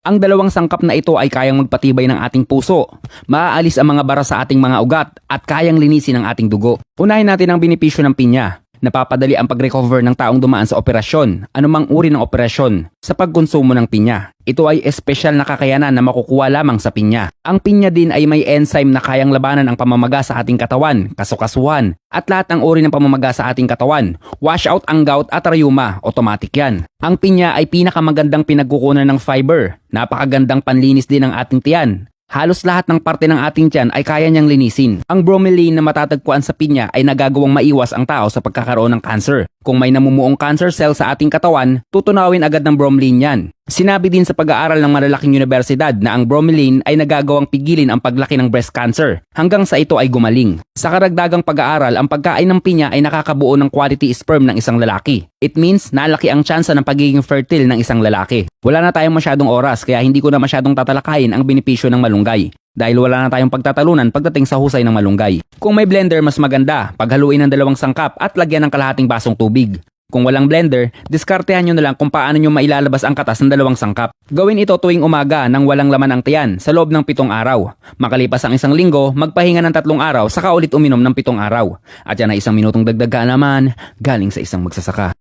Ang dalawang sangkap na ito ay kayang magpatibay ng ating puso, maaalis ang mga bara sa ating mga ugat at kayang linisin ang ating dugo. Unahin natin ang benepisyo ng pinya. Napapadali ang pag-recover ng taong dumaan sa operasyon, anumang uri ng operasyon, sa pagkonsumo ng pinya. Ito ay espesyal na kakayanan na makukuha lamang sa pinya. Ang pinya din ay may enzyme na kayang labanan ang pamamaga sa ating katawan, kasukasuhan, at lahat ng uri ng pamamaga sa ating katawan. Wash out ang gout at rheuma, automatic yan. Ang pinya ay pinakamagandang pinagkukunan ng fiber. Napakagandang panlinis din ng ating tiyan. Halos lahat ng parte ng ating tiyan ay kaya niyang linisin. Ang bromelain na matatagpuan sa pinya ay nagagawang maiwas ang tao sa pagkakaroon ng cancer. Kung may namumuong cancer cell sa ating katawan, tutunawin agad ng bromelain yan. Sinabi din sa pag-aaral ng malalaking universidad na ang bromelain ay nagagawang pigilin ang paglaki ng breast cancer hanggang sa ito ay gumaling. Sa karagdagang pag-aaral, ang pagkain ng pinya ay nakakabuo ng quality sperm ng isang lalaki. It means nalaki ang tsansa ng pagiging fertile ng isang lalaki. Wala na tayong masyadong oras kaya hindi ko na masyadong tatalakayin ang benepisyo ng malunggay. Dahil wala na tayong pagtatalunan pagdating sa husay ng malunggay. Kung may blender, mas maganda. Paghaluin ng dalawang sangkap at lagyan ng kalahating basong tubig. Kung walang blender, diskartehan nyo na lang kung paano nyo mailalabas ang katas ng dalawang sangkap. Gawin ito tuwing umaga nang walang laman ang tiyan sa loob ng pitong araw. Makalipas ang isang linggo, magpahinga ng tatlong araw saka ulit uminom ng pitong araw. At yan ay isang minutong dagdag kaalaman galing sa isang magsasaka.